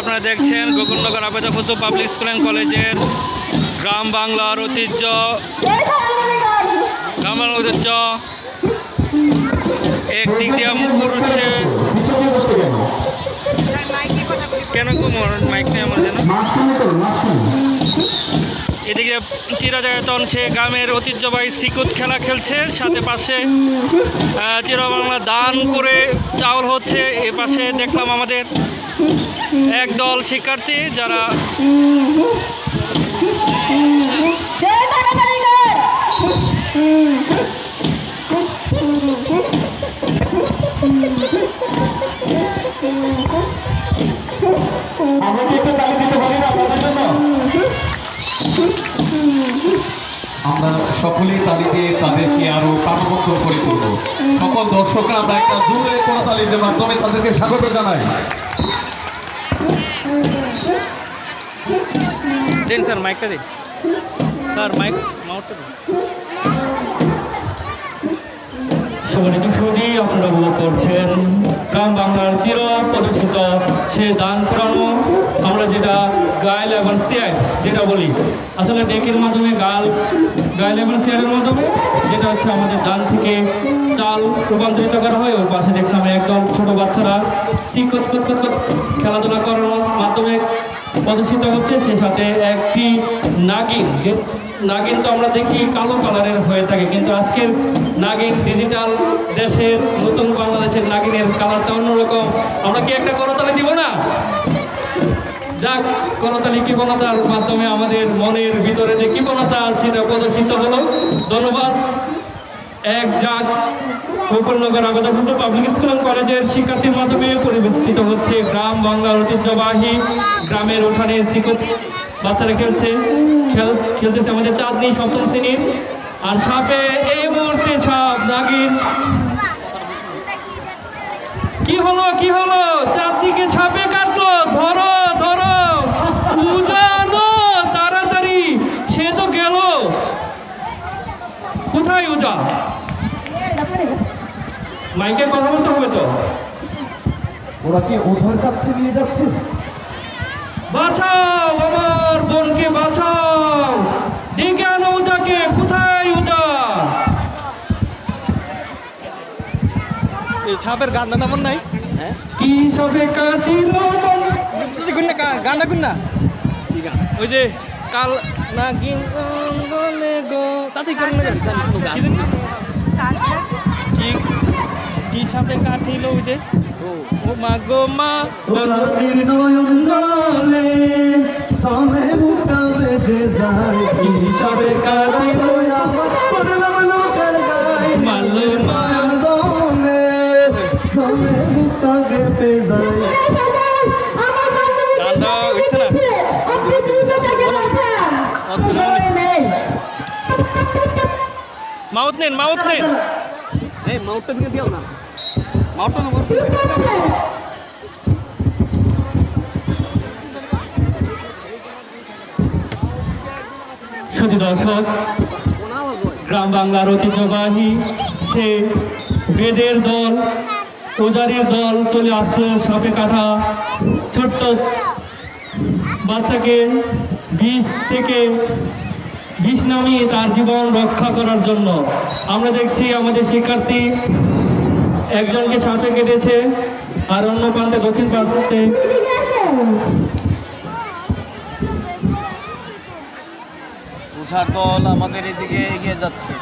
আপনারা দেখছেন Gokulnagar Abedpur public school and কলেজের গ্রাম বাংলার ঐতিহ্য, গ্রাম বাংলার ঐতিহ্য। একদিক দিয়ে মুকুর হচ্ছে এদিকে চিরাজায়তন সে গ্রামের ঐতিহ্যবাহী সিকুত খেলা খেলছে। সাথে পাশে চিরবাংলা দান করে চাউল হচ্ছে। এ পাশে দেখলাম আমাদের একদল শিক্ষার্থী যারা আমরা সকলেই তালি দিয়ে তাদেরকে আরও প্রাণবন্ত করে তুলব। সকল দর্শকরা আমরা একটা জোরে করতালিদের মাধ্যমে তাদেরকে স্বাগত জানাই। দিন স্যার মাইকটা দিন স্যার মাইক মাউটটা দিন আপনারা উপভোগ করছেন গ্রাম বাংলার চির প্রতিষ্ঠিত সে দান করানো আমরা যেটা গাইল এবং সিয়ার যেটা বলি। আসলে ডেকের মাধ্যমে গাল গাইল এবং সিয়ারের মাধ্যমে, যেটা হচ্ছে আমাদের দান থেকে চাল রূপান্তরিত করা হয়, ওর পাশে দেখলাম একদল ছোট বাচ্চারা শিক্ষক খেলাধুলা করার মাধ্যমে প্রদর্শিত হচ্ছে। সেই সাথে একটি নাগিন, যে নাগিন তো আমরা দেখি কালো কালারের হয়ে থাকে, কিন্তু আজকের নাগিন ডিজিটাল দেশের, নতুন বাংলাদেশের নাগিনের কালারটা অন্যরকম। আমরা কি একটা করতালি দিব না? যাক করতালি কৃপণতার মাধ্যমে আমাদের মনের ভিতরে যে কৃপণতা সেটা প্রদর্শিত হলো। ধন্যবাদ। এক যাক Gokulnagar Abedanpur public school and কলেজের শিক্ষার্থীর মাধ্যমে পরিবেষ্টিত হচ্ছে গ্রাম বাংলার ঐতিহ্যবাহী গ্রামের উঠানে শিক্ষক বাচ্চারা খেলছে, খেল, খেলতেছে আমাদের চাঁদনি সপ্তম শ্রেণির। আর সাপে এই মুহূর্তে সাপ নাগিন। কি হলো কি হলো চারদিকে সাপে কাটলো ধরো ধরো উজানো তাড়াতাড়ি সে তো গেল কোথায় উজা মাইকে কথা বলতে হবে তো। ওরা কি ওঝার কাছে নিয়ে যাচ্ছে? বাঁচাও আমার বোনকে বাঁচাও। ডেকে আনো উজাকে কোথায় উজা এই ছাপের গানটা তেমন নাই। কি সবে কাটিল গুন না গানটা গুন না। ওই যে কাল না গিন বলে গো। তাতে করুন না কি কি সাপে কাটিল যে? ও মা গো মা। নয়ন জলে সমে মুখটা ভেসে যায়। কি সবে কাটিল মাউথ নেন মাউথ নেন। এই মাউথটা দিয়ে দিও না। মাউথটা না শুধু দর্শক গ্রাম বাংলার ঐতিহ্যবাহী সে বেদের দল ওজারের দল চলে আসলো সাপে কাটা। ছোট্ট বাচ্চাকে বিষ থেকে বিষ নামিয়ে তার জীবন রক্ষা করার জন্য। আমরা দেখছি আমাদের শিক্ষার্থী একজনকে সাপে কেটেছে আর অন্য প্রান্তে, দক্ষিণ প্রান্তে। ওঝার দল আমাদের এদিকে এগিয়ে যাচ্ছে।